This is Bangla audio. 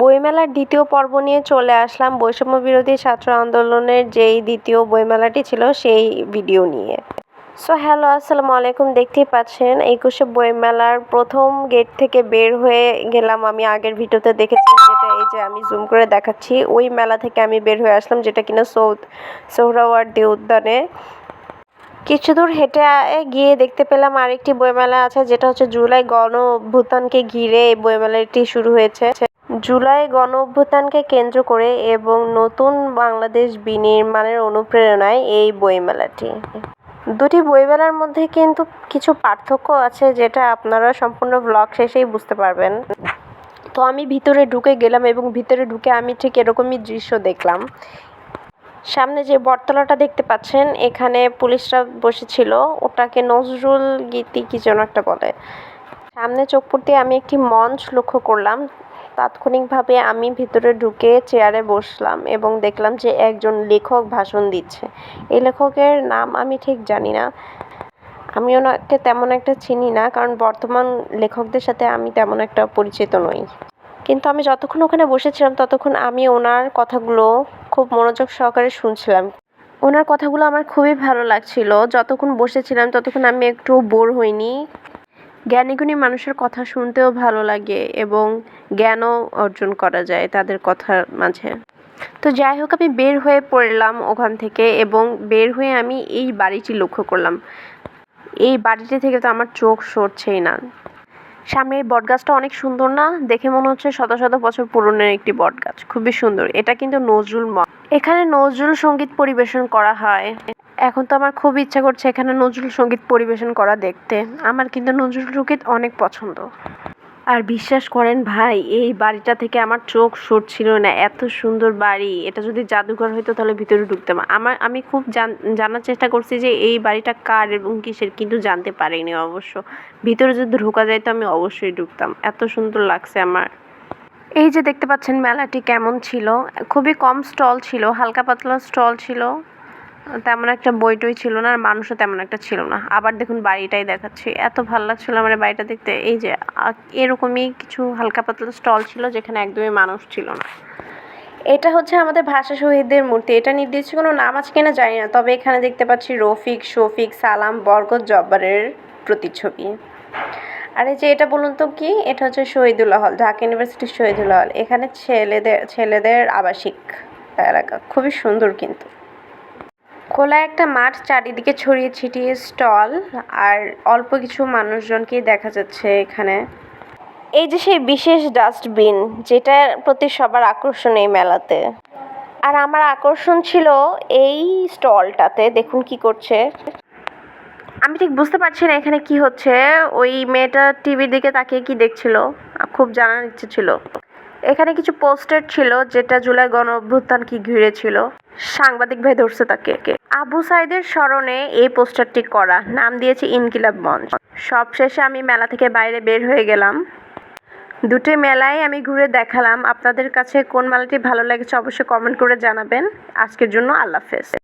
বইমেলার দ্বিতীয় পর্ব নিয়ে চলে আসলাম। বৈষম্য বিরোধী ছাত্র আন্দোলনের যেই দ্বিতীয় বইমেলাটি ছিল, সেই ভিডিও নিয়ে। সো হ্যালো আসসালামু আলাইকুম। দেখতেই পাচ্ছেন, একুশে বইমেলার প্রথম গেট থেকে বের হয়ে গেলাম আমি। আগের ভিডিওতে দেখেছি যেটা, এই যে আমি জুম করে দেখাচ্ছি, ওই মেলা থেকে আমি বের হয়ে আসলাম, যেটা কিনা সৌদ, সোহরাওয়ার্দী উদ্যানে। কিছু দূর হেঁটে গিয়ে দেখতে পেলাম আরেকটি বইমেলা আছে, যেটা হচ্ছে জুলাই গণ অভ্যুত্থানকে ঘিরে এই বইমেলাটি শুরু হয়েছে। জুলাই গণ অভ্যুত্থানকে কেন্দ্র করে এবং নতুন বাংলাদেশ বিনির্মাণের অনুপ্রেরণায় এই বইমেলাটি। দুটি বইমেলার মধ্যে কিন্তু কিছু পার্থক্য আছে যেটা আপনারা সম্পূর্ণ ব্লগ শেষেই বুঝতে পারবেন। তো আমি ভিতরে ঢুকে গেলাম এবং ভিতরে ঢুকে আমি ঠিক এরকমই দৃশ্য দেখলাম। সামনে যে বটতলাটা দেখতে পাচ্ছেন, এখানে পুলিশরা বসেছিল। ওটাকে নজরুল গীতি কি যেন একটা বলে। সামনে চোখ পড়তে আমি একটি মঞ্চ লক্ষ্য করলাম। তাৎক্ষণিকভাবে আমি ভিতরে ঢুকে চেয়ারে বসলাম এবং দেখলাম যে একজন লেখক ভাষণ দিচ্ছে। এই লেখকের নাম আমি ঠিক জানি না। আমি ওনাকে তেমন একটা চিনি না, কারণ বর্তমান লেখকদের সাথে আমি তেমন একটা পরিচিত নই। কিন্তু আমি যতক্ষণ ওখানে বসেছিলাম, ততক্ষণ আমি ওনার কথাগুলো খুব মনোযোগ সহকারে শুনছিলাম। ওনার কথাগুলো আমার খুবই ভালো লাগছিল। যতক্ষণ বসেছিলাম, ততক্ষণ আমি একটু বোর হইনি। জ্ঞানীগুণী মানুষের কথা শুনতেও ভালো লাগে এবং জ্ঞানও অর্জন করা যায় তাদের কথার মাঝে। তো যাই হোক, আমি বের হয়ে পড়লাম ওখান থেকে এবং বের হয়ে আমি এই বাড়িটি লক্ষ্য করলাম। এই বাড়িটি থেকে তো আমার চোখ সরছেই না। সামনে এই বটগাছটা অনেক সুন্দর না? দেখে মনে হচ্ছে শত শত বছর পুরনের একটি বটগাছ। খুবই সুন্দর। এটা কিন্তু নজরুল মঠ এখানে নজরুল সংগীত পরিবেশন করা হয়। এখন তো আমার খুব ইচ্ছা করছে এখানে নজরুল সংগীত পরিবেশন করা দেখতে। আমার কিন্তু নজরুল সংগীত অনেক পছন্দ। আর বিশ্বাস করেন ভাই, এই বাড়িটা থেকে আমার চোখ সরছিল না। এত সুন্দর বাড়ি। এটা যদি জাদুঘর হইতো তাহলে ভিতরে ঢুকতাম। আমার, আমি খুব জানার চেষ্টা করছি যে এই বাড়িটা কার এবং কিসের, কিন্তু জানতে পারিনি অবশ্য। ভিতরে যদি ঢোকা যায় তো আমি অবশ্যই ঢুকতাম। এত সুন্দর লাগছে আমার। এই যে দেখতে পাচ্ছেন মেলাটি কেমন ছিল? খুবই কম স্টল ছিল, হালকা পাতলা স্টল ছিল। তেমন একটা বই টই ছিল না আর মানুষও তেমন একটা ছিল না। আবার দেখুন বাড়িটাই দেখাচ্ছি। এত ভালো লাগছিল আমার বাড়িটা দেখতে। এই যে এরকমই কিছু হালকা পাতলা স্টল ছিল যেখানে একদমই মানুষ ছিল না। এটা হচ্ছে আমাদের ভাষা শহীদদের মূর্তি। এটা নির্দিষ্ট কোনো নাম আছে কিনা জানি না, তবে এখানে দেখতে পাচ্ছি রফিক, শফিক, সালাম, বরকত, জব্বারের প্রতিচ্ছবি। আর এই যে এটা বলুন তো কি? এটা হচ্ছে শহীদুল্লাহ হল, ঢাকা ইউনিভার্সিটির শহীদুল্লাহ হল। এখানে ছেলেদের ছেলেদের আবাসিক এলাকা। খুবই সুন্দর কিন্তু। খোলা একটা মাঠ চারিদিকে ছড়িয়ে ছিটিয়ে স্টল আর অল্প কিছু মানুষজনকেই দেখা যাচ্ছে এখানে। এই যে সেই বিশেষ ডাস্টবিন, যেটার প্রতি সবার আকর্ষণ এই মেলাতে। আর আমার আকর্ষণ ছিল এই স্টলটাতে, দেখুন কি করছে। আমি ঠিক বুঝতে পারছি না এখানে কি হচ্ছে, ওই মেয়েটা টিভির দিকে তাকিয়ে কি দেখছিল, খুব জানার ইচ্ছে ছিল। এখানে কিছু পোস্টার ছিল, যেটা জুলাই গণ অভ্যুত্থান কি ঘিরে ছিল। সাংবাদিক ভাই ধরছে তাকে। আবু সাইদের স্মরণে এই পোস্টারটি করা। নাম দিয়েছে ইনকিলাব মঞ্চ। সবশেষে আমি মেলা থেকে বাইরে বের হয়ে গেলাম। দুটি মেলায় আমি ঘুরে দেখালাম। আপনাদের কাছে কোন মেলাটি ভালো লেগেছে অবশ্যই কমেন্ট করে জানাবেন। আজকের জন্য আল্লাহ হাফেজ।